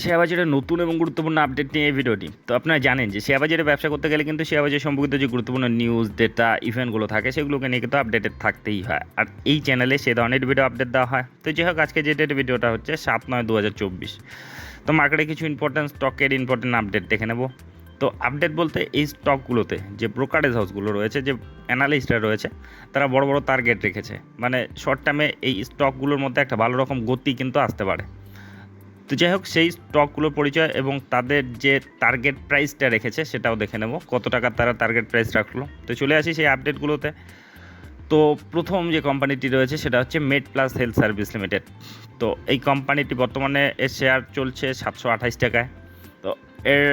Share বাজারের নতুন এবং গুরুত্বপূর্ণ আপডেট নিয়ে এই ভিডিওটি। তো আপনারা জানেন যে শেয়ার বাজারে ব্যবসা করতে গেলে কিন্তু শেয়ার বাজার সম্পর্কিত যে গুরুত্বপূর্ণ নিউজ ডেটা ইভেন্টগুলো থাকে, সেগুলোকে নিয়ে কিন্তু আপডেটেড থাকতেই হয়। আর এই চ্যানেলে সে ধরনের ভিডিও আপডেট দেওয়া হয়। তো যাই হোক, আজকে যে ডেটের ভিডিওটা হচ্ছে সাত নয় দু হাজার চব্বিশ। তো মার্কেটে কিছু ইম্পর্টেন্ট স্টকের ইম্পর্টেন্ট আপডেট দেখে নেব। তো আপডেট বলতে এই স্টকগুলোতে যে ব্রোকারেজ হাউসগুলো রয়েছে, যে অ্যানালিস্টরা রয়েছে, তারা বড় বড় টার্গেট রেখেছে। মানে শর্ট টার্মে এই স্টকগুলোর মধ্যে একটা ভালো রকম গতি কিন্তু আসতে পারে। তো যাই হোক, সেই স্টকগুলোর পরিচয় এবং তাদের যে টার্গেট প্রাইসটা রেখেছে, সেটাও দেখে নেব। কত টাকার তারা টার্গেট প্রাইস রাখল। তো চলে আসি সেই আপডেটগুলোতে তো প্রথম যে কোম্পানিটি রয়েছে, সেটা হচ্ছে made plus health service limited তো এই কোম্পানিটি বর্তমানে এর শেয়ার চলছে সাতশো আঠাশ টাকায়। তো এর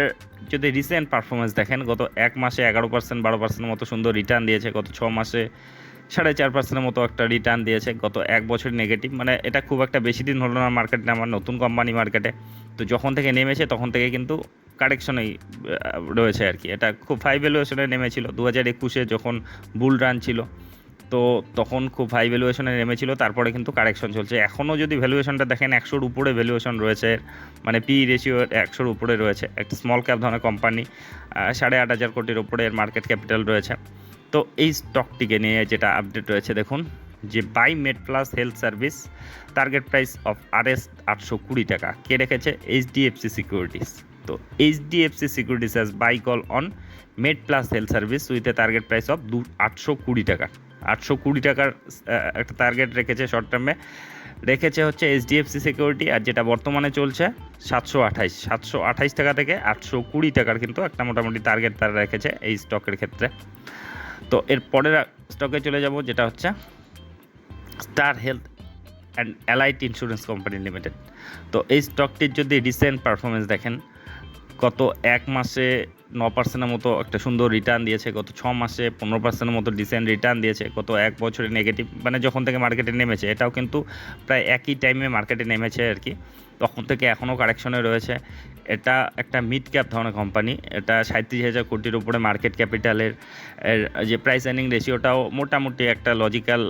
যদি রিসেন্ট পারফরমেন্স দেখেন, গত এক মাসে এগারো পার্সেন্ট বারো পার্সেন্টের মতো সুন্দর রিটার্ন দিয়েছে, গত ছ মাসে সাড়ে চার পার্সেন্টের মতো একটা রিটার্ন দিয়েছে গত এক বছর নেগেটিভ মানে এটা খুব একটা বেশি দিন হলো না মার্কেটে আমার নতুন কোম্পানি মার্কেটে তো যখন থেকে নেমেছে, তখন থেকে কিন্তু কারেকশনেই রয়েছে আর কি। এটা খুব হাই ভ্যালুয়েশনে নেমেছিল। দু হাজার একুশে যখন বুল রান ছিল, তো তখন খুব হাই ভ্যালুয়েশনে নেমেছিল। তারপরে কিন্তু কারেকশন চলছে। এখনও যদি ভ্যালুয়েশনটা দেখেন, একশোর উপরে ভ্যালুয়েশন রয়েছে। মানে পি রেশিও একশোর উপরে রয়েছে। একটা স্মল ক্যাপ ধরনের কোম্পানি সাড়ে আট হাজার কোটির উপরে এর মার্কেট ক্যাপিটাল রয়েছে। তো এই স্টকটিকে নিয়ে যেটা আপডেট রয়েছে, দেখুন, যে buy MedPlus health service target price of R S আটশো কুড়ি টাকা। কে রেখেছে? এইচডিএফসি সিকিউরিটিস তো HDFC securities has buy call on MedPlus health service with a target price of দু, আটশো কুড়ি টাকা। আটশো কুড়ি টাকার একটা টার্গেট রেখেছে শর্ট টার্মে রেখেছে হচ্ছে এইচডিএফসি সিকিউরিটি আর যেটা বর্তমানে চলছে, সাতশো আঠাইশ। সাতশো আঠাইশ টাকা থেকে আটশো কুড়ি টাকার কিন্তু একটা মোটামুটি টার্গেট তারা রেখেছে এই স্টকের ক্ষেত্রে। তো এর পরের স্টকে চলে যাব, যেটা হচ্ছে Star health and allied insurance company limited তো এই স্টকটির যদি রিসেন্ট পারফরমেন্স দেখেন, গত এক মাসে ন পার্সেন্টের মতো একটা সুন্দর রিটার্ন দিয়েছে, গত ছ মাসে পনেরো পার্সেন্টের মতো ডিসেন্ট রিটার্ন দিয়েছে, গত এক বছরে নেগেটিভ মানে যখন থেকে মার্কেটে নেমেছে, এটাও কিন্তু প্রায় একই টাইমে মার্কেটে নেমেছে আর কি। তখন থেকে এখনও কারেকশনে রয়েছে। এটা একটা মিড ক্যাপ ধরনের কোম্পানি এটা সাঁত্রিশ হাজার কোটির উপরে মার্কেট ক্যাপিটালের যে প্রাইস আর্নিং রেশিওটাও মোটামুটি একটা লজিক্যাল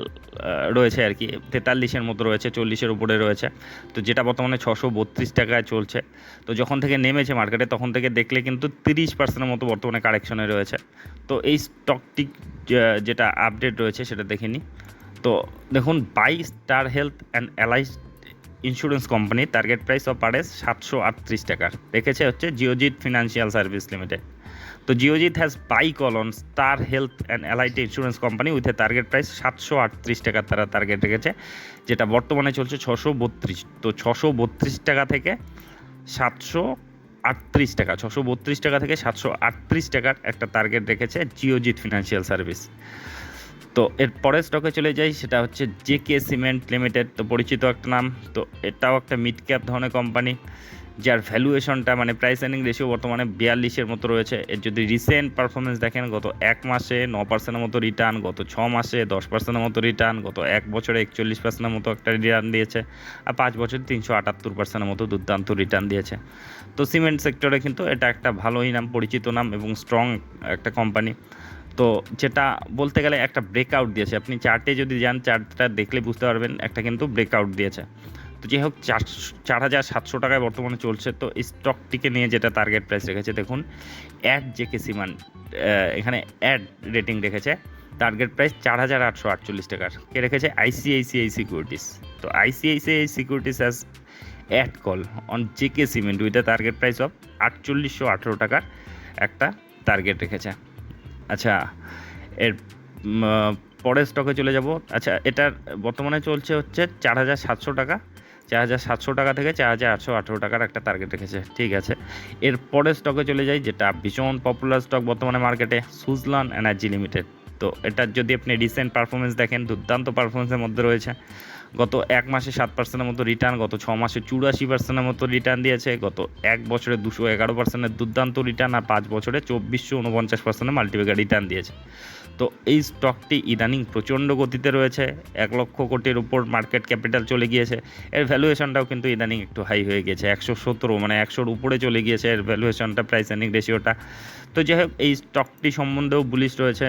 রয়েছে আর কি। তেতাল্লিশের মতো রয়েছে, চল্লিশের উপরে রয়েছে। তো যেটা বর্তমানে ছশো বত্রিশ টাকায় চলছে। তো যখন থেকে নেমেছে মার্কেটে তখন থেকে দেখলে কিন্তু তিরিশ পার্সেন্টের মতো বর্তমানে কারেকশনে রয়েছে। তো এই স্টকটি যেটা আপডেট রয়েছে সেটা দেখে তো দেখুন, buy Star health and allied insurance company target price of পারেস সাতশো আটত্রিশ টাকার রেখেছে হচ্ছে জিওজিৎ ফিনান্সিয়াল সার্ভিস লিমিটেড। তো Geojit has buy call on Star health and allied insurance company with a target price সাতশো আটত্রিশ টাকার তারা টার্গেট রেখেছে, যেটা বর্তমানে চলছে ছশো বত্রিশ। তো ছশো বত্রিশ টাকা থেকে সাতশো আটত্রিশ টাকা, ছশো বত্রিশ টাকা থেকে সাতশো আটত্রিশ টাকার একটা টার্গেট রেখেছে জিওজিৎ ফিনান্সিয়াল সার্ভিস তো এর পরের স্টকে চলে যাই, সেটা হচ্ছে জে কে সিমেন্ট লিমিটেড তো পরিচিত একটা নাম। তো এটাও একটা মিড ক্যাপ ধরনের কোম্পানি যার ভ্যালুয়েশনটা মানে প্রাইস আর্নিং রেশিও বর্তমানে বিয়াল্লিশের মতো রয়েছে। এর যদি রিসেন্ট পারফরমেন্স দেখেন, গত এক মাসে ন পার্সেন্টের মতো রিটার্ন গত ছ মাসে দশ পার্সেন্টের মতো রিটার্ন গত এক বছরে একচল্লিশ পার্সেন্টের মতো একটা রিটার্ন দিয়েছে আর পাঁচ বছরে তিনশো আটাত্তর পার্সেন্টের মতো দুর্দান্ত রিটার্ন দিয়েছে। তো সিমেন্ট সেক্টরে কিন্তু এটা একটা ভালোই নাম পরিচিত নাম এবং স্ট্রং একটা কোম্পানি তো যেটা বলতে গেলে একটা ব্রেকআউট দিয়েছে। আপনি চার্টে যদি যান চার্টটা দেখলে বুঝতে পারবেন, একটা কিন্তু ব্রেকআউট দিয়েছে। তো যাই হোক, চার চার হাজার সাতশো টাকায় বর্তমানে চলছে। তো স্টকটিকে নিয়ে যেটা টার্গেট প্রাইস রেখেছে, দেখুন অ্যাড জেকে সিমান এখানে অ্যাড রেটিং রেখেছে। টার্গেট প্রাইস চার হাজার আটশো আটচল্লিশ টাকার। কে রেখেছে? আইসিআইসিআই সিকিউরিটিস তো ICICI securities has add call on JK cement with a target price of আটচল্লিশশো আঠেরো টাকার একটা টার্গেট রেখেছে। আচ্ছা এর পরের স্টকে চলে যাব। আচ্ছা এটার বর্তমানে চলছে হচ্ছে চার হাজার সাতশো টাকা। চার হাজার সাতশো টাকা থেকে চার হাজার আটশো আঠেরো টাকার একটা টার্গেট রেখেছে। ঠিক আছে? এর পরের স্টকে চলে যাই, যেটা ভীষণ পপুলার স্টক বর্তমানে মার্কেটে সুজলান এনার্জি লিমিটেড তো এটার যদি আপনি রিসেন্ট পারফরমেন্স দেখেন, দুর্দান্ত পারফরমেন্সের মধ্যে রয়েছে। গত এক মাসে সাত পার্সেন্টের মতো রিটার্ন গত ছ মাসে চুরাশি পার্সেন্টের মতো রিটার্ন দিয়েছে, গত এক বছরে দুশো এগারো পার্সেন্টের দুর্দান্ত রিটার্ন আর পাঁচ বছরে চব্বিশশো উনপঞ্চাশ পার্সেন্টের মাল্টিপ্যাকার রিটার্ন দিয়েছে। তো এই স্টকটি ইদানিং প্রচণ্ড গতিতে রয়েছে, এক লক্ষ কোটির উপর মার্কেট ক্যাপিটাল চলে গিয়েছে। এর ভ্যালুয়েশনটাও কিন্তু ইদানিং একটু হাই হয়ে গেছে একশো সতেরো মানে একশোর উপরে চলে গিয়েছে এর ভ্যালুয়েশনটা প্রাইস আর্নিং রেশিওটা তো যাই হোক, এই স্টকটি সম্বন্ধেও বুলিশ রয়েছে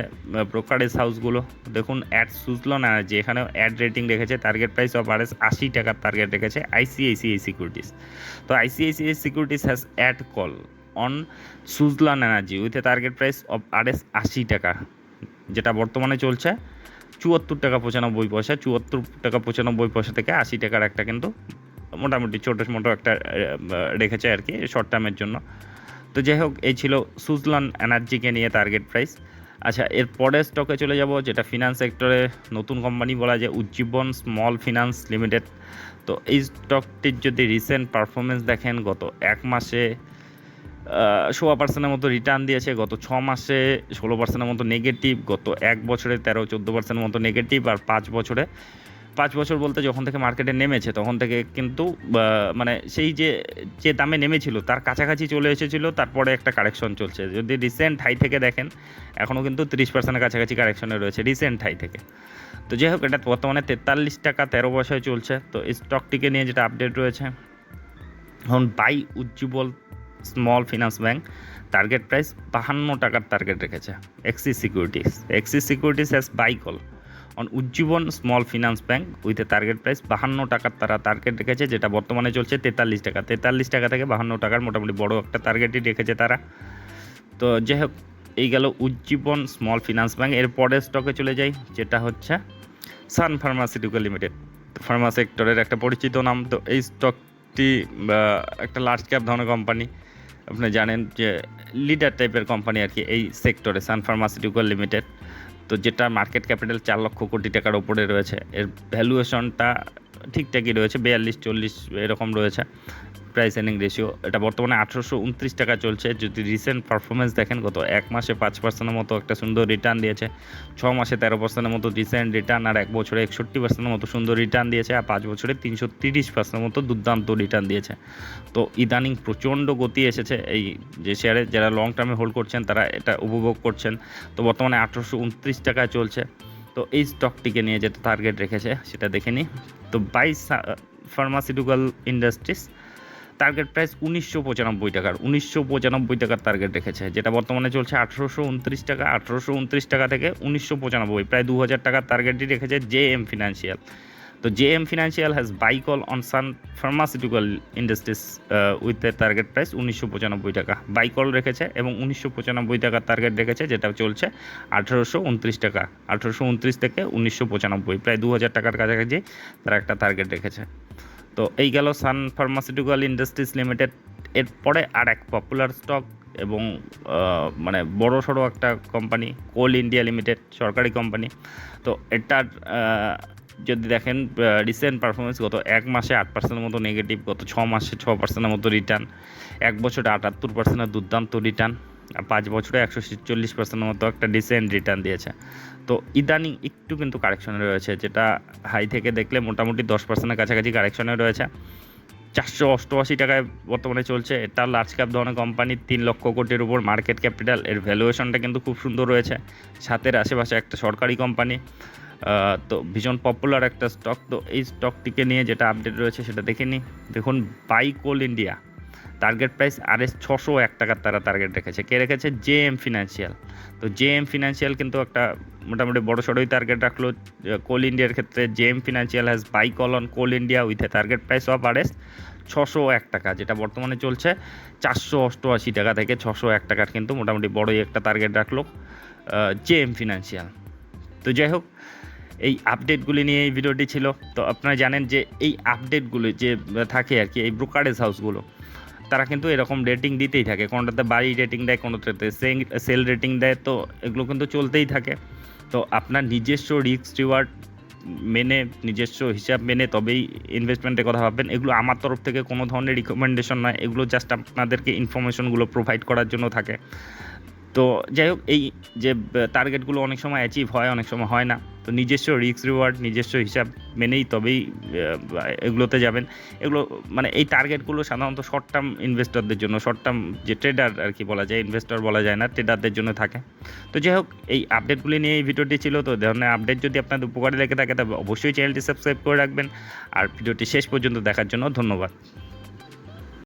ব্রোকারেজ হাউসগুলো দেখুন অ্যাড সুজলন এনার্জি এখানেও অ্যাড রেটিং রেখেছে target price of R S আশি টাকার টার্গেট রেখেছে আইসিআইসিআই সিকিউরিটিস তো ICICI securities has add call on Suzlon energy with a target price of R S আশি টাকা, যেটা বর্তমানে চলছে চুয়াত্তর টাকা পঁচানব্বই পয়সা, চুয়াত্তর টাকা পঁচানব্বই পয়সা থেকে আশি টাকার একটা কিন্তু মোটামুটি ছোটো মোটো একটা রেখেছে আর কি শর্ট টার্মের জন্য। তো যাই হোক, এই ছিল সুজলান এনার্জিকে নিয়ে টার্গেট প্রাইস আচ্ছা এর পরের স্টকে চলে যাব, যেটা ফিনান্স সেক্টরে নতুন কোম্পানি বলা যায় উজ্জীবন স্মল ফিনান্স লিমিটেড তো এই স্টকটির যদি রিসেন্ট পারফরমেন্স দেখেন, গত এক মাসে সোয়া পার্সেন্টের মতো রিটার্ন দিয়েছে, গত ছ মাসে ষোলো পার্সেন্টের মতো নেগেটিভ গত এক বছরে তেরো, চোদ্দ পার্সেন্টের মতো নেগেটিভ আর পাঁচ বছরে পাঁচ বছর বলতে যখন থেকে মার্কেটে নেমেছে, তখন থেকে কিন্তু মানে সেই যে যে দামে নেমেছিল, তার কাছাকাছি চলে এসেছিল, তারপরে একটা কারেকশন চলছে। যদি রিসেন্ট হাই থেকে দেখেন এখনও কিন্তু তিরিশ পার্সেন্টের কাছাকাছি কারেকশনে রয়েছে রিসেন্ট হাই থেকে। তো যাই হোক, এটা বর্তমানে তেতাল্লিশ টাকা তেরো পয়সায় চলছে। তো এই স্টকটিকে নিয়ে যেটা আপডেট রয়েছে, এখন buy উজ্জীবল small finance bank target price বাহান্ন টাকার টার্গেট রেখেছে। Axis securities Axis securities has buy call on Ujjivan small finance bank with a target price বাহান্ন টাকার তারা টার্গেট রেখেছে, যেটা বর্তমানে চলছে তেতাল্লিশ টাকা। তেতাল্লিশ টাকা থেকে বাহান্ন টাকার মোটামুটি বড় একটা টার্গেটই রেখেছে তারা। তো যাই হোক, এই গেল উজ্জীবন স্মল ফিনান্স ব্যাংক এর পরের স্টকে চলে যাই, যেটা হচ্ছে সান ফার্মাসিউটিক্যাল লিমিটেড ফার্মা সেক্টরের একটা পরিচিত নাম। তো এই স্টকটি একটা লার্জ ক্যাপ ধরনের কোম্পানি আপনি জানেন যে লিডার টাইপের কোম্পানি আর কি এই সেক্টরে সান ফার্মাসিউটিক্যাল লিমিটেড তো যেটা মার্কেট ক্যাপিটাল চার লক্ষ কোটি টাকার ওপরে রয়েছে। এর ভ্যালুয়েশনটা ঠিকঠাকই রয়েছে, বিয়াল্লিশ, চল্লিশ এরকম রয়েছে। প্রাইস এর্নিং রেশিও এটা বর্তমানে আঠারোশো উনত্রিশ টাকা চলছে। যদি রিসেন্ট পারফরমেন্স দেখেন, গত এক মাসে পাঁচ পার্সেন্টের মতো একটা সুন্দর রিটার্ন দিয়েছে। ছ মাসে তেরো পার্সেন্টের মতো রিসেন্ট রিটার্ন আর এক বছরে একষট্টি পার্সেন্টের মতো সুন্দর রিটার্ন দিয়েছে আর পাঁচ বছরে তিনশো তিরিশ পার্সেন্টের মতো দুর্দান্ত রিটার্ন দিয়েছে। তো ইদানিং প্রচণ্ড গতি এসেছে এই যে শেয়ারে যারা লং টার্মে হোল্ড করছেন, তারা এটা উপভোগ করছেন। তো বর্তমানে আঠারোশো উনত্রিশ টাকায় চলছে। তো এই স্টকটিকে নিয়ে যেটা টার্গেট রেখেছে, সেটা দেখে নিই। তো বাইশ ফার্মাসিউটিক্যাল ইন্ডাস্ট্রিজ টার্গেট প্রাইস উনিশশো পঁচানব্বই টাকার, উনিশশো পঁচানব্বই টাকার টার্গেট রেখেছে। যেটা বর্তমানে চলছে আঠেরোশো উনত্রিশ টাকা, আঠেরোশো উনত্রিশ টাকা থেকে উনিশশো পঁচানব্বই, প্রায় দু হাজার টাকার টার্গেটই রেখেছে জে এম ফিনান্সিয়াল তো J M financial has buy call on Sun pharmaceutical industries with a target price উনিশশো পঁচানব্বই টাকা। বাই কল রেখেছে এবং উনিশশো পঁচানব্বই টাকার টার্গেট রেখেছে, যেটা চলছে আঠেরোশো উনত্রিশ টাকা। আঠেরোশো উনত্রিশ থেকে উনিশশো পঁচানব্বই, প্রায় দু হাজার টাকার কাছাকাছি তারা একটা টার্গেট রেখেছে। তো এই গেল সান ফার্মাসিউটিক্যাল ইন্ডাস্ট্রিজ লিমিটেড। এরপরে আর এক পপুলার স্টক এবং মানে বড় সড়ো একটা কোম্পানি, কোল ইন্ডিয়া লিমিটেড, সরকারি কোম্পানি। তো এটার যদি দেখেন রিসেন্ট পারফরমেন্স গত এক মাসে আট পার্সেন্টের মতো নেগেটিভ গত ছ মাসে ছ পার্সেন্টের মতো রিটার্ন এক বছরে আটাত্তর পার্সেন্টের দুর্দান্ত রিটার্ন পাঁচ বছরে একশো চল্লিশ পার্সেন্টের মতো একটা ডিসেন্ট রিটার্ন দিয়েছে। তো ইদানিং একটু কিন্তু কারেকশনে রয়েছে, যেটা হাই থেকে দেখলে মোটামুটি দশ পার্সেন্টের কাছাকাছি কারেকশনে রয়েছে। চারশো অষ্টআশি টাকায় বর্তমানে চলছে, এটা লার্জ ক্যাপ ধরনের কোম্পানি তিন লক্ষ কোটির উপর মার্কেট ক্যাপিটাল এর ভ্যালুয়েশনটা কিন্তু খুব সুন্দর রয়েছে। সাথের আশেপাশে একটা সরকারি কোম্পানি তো ভীষণ পপুলার একটা স্টক তো এই স্টকটিকে নিয়ে যেটা আপডেট রয়েছে সেটা দেখে নিই। দেখুন buy Coal India target price R S ছশো এক টাকার তারা টার্গেট রেখেছে। কে রেখেছে? জে এম ফিনান্সিয়াল তো জে এম ফিনান্সিয়াল কিন্তু একটা মোটামুটি বড় সড়োই টার্গেট রাখল। কোল ইন্ডিয়ার ক্ষেত্রে J M financial has buy call on Coal India with a target price of R S ছশো এক টাকা, যেটা বর্তমানে চলছে চারশো অষ্টআশি টাকা থেকে ছশো এক টাকার কিন্তু মোটামুটি বড়ই একটা টার্গেট রাখল জে এম ফিনান্সিয়াল তো যাই হোক, এই আপডেটগুলি নিয়ে এই ভিডিওটি ছিল। তো আপনারা জানেন যে এই আপডেটগুলো যে থাকে আর কি, এই ব্রোকারেজ হাউসগুলো তারা কিন্তু এরকম রেটিং দিতেই থাকে। কোনোটাতে বাড়ি রেটিং দেয়, কোনোটাতে সেল রেটিং দেয়, তো এগুলো কিন্তু চলতেই থাকে। তো আপনার নিজস্ব রিস্ক রিওয়ার্ড মেনে, নিজস্ব হিসাব মেনে তবেই ইনভেস্টমেন্টের কথা ভাববেন। এগুলো আমার তরফ থেকে কোনো ধরনের রিকমেন্ডেশন নয়। এগুলো জাস্ট আপনাদেরকে ইনফরমেশনগুলো প্রোভাইড করার জন্য থাকে। তো যাই হোক, এই যে টার্গেটগুলো অনেক সময় অ্যাচিভ হয়, অনেক সময় হয় না। তো নিজস্ব রিস্ক রিওয়ার্ড নিজস্ব হিসাব মেনেই তবেই এগুলোতে যাবেন। এগুলো মানে এই টার্গেটগুলো সাধারণত শর্ট টার্ম ইনভেস্টরদের জন্য শর্ট টার্ম যে ট্রেডার আর কি বলা যায় ইনভেস্টর বলা যায় না ট্রেডারদের জন্য থাকে। তো যাই হোক, এই আপডেটগুলি নিয়ে এই ভিডিওটি ছিল। তো ধরনের আপডেট যদি আপনাদের উপকারে লেগে থাকে, তবে অবশ্যই চ্যানেলটি সাবস্ক্রাইব করে রাখবেন। আর ভিডিওটি শেষ পর্যন্ত দেখার জন্য ধন্যবাদ।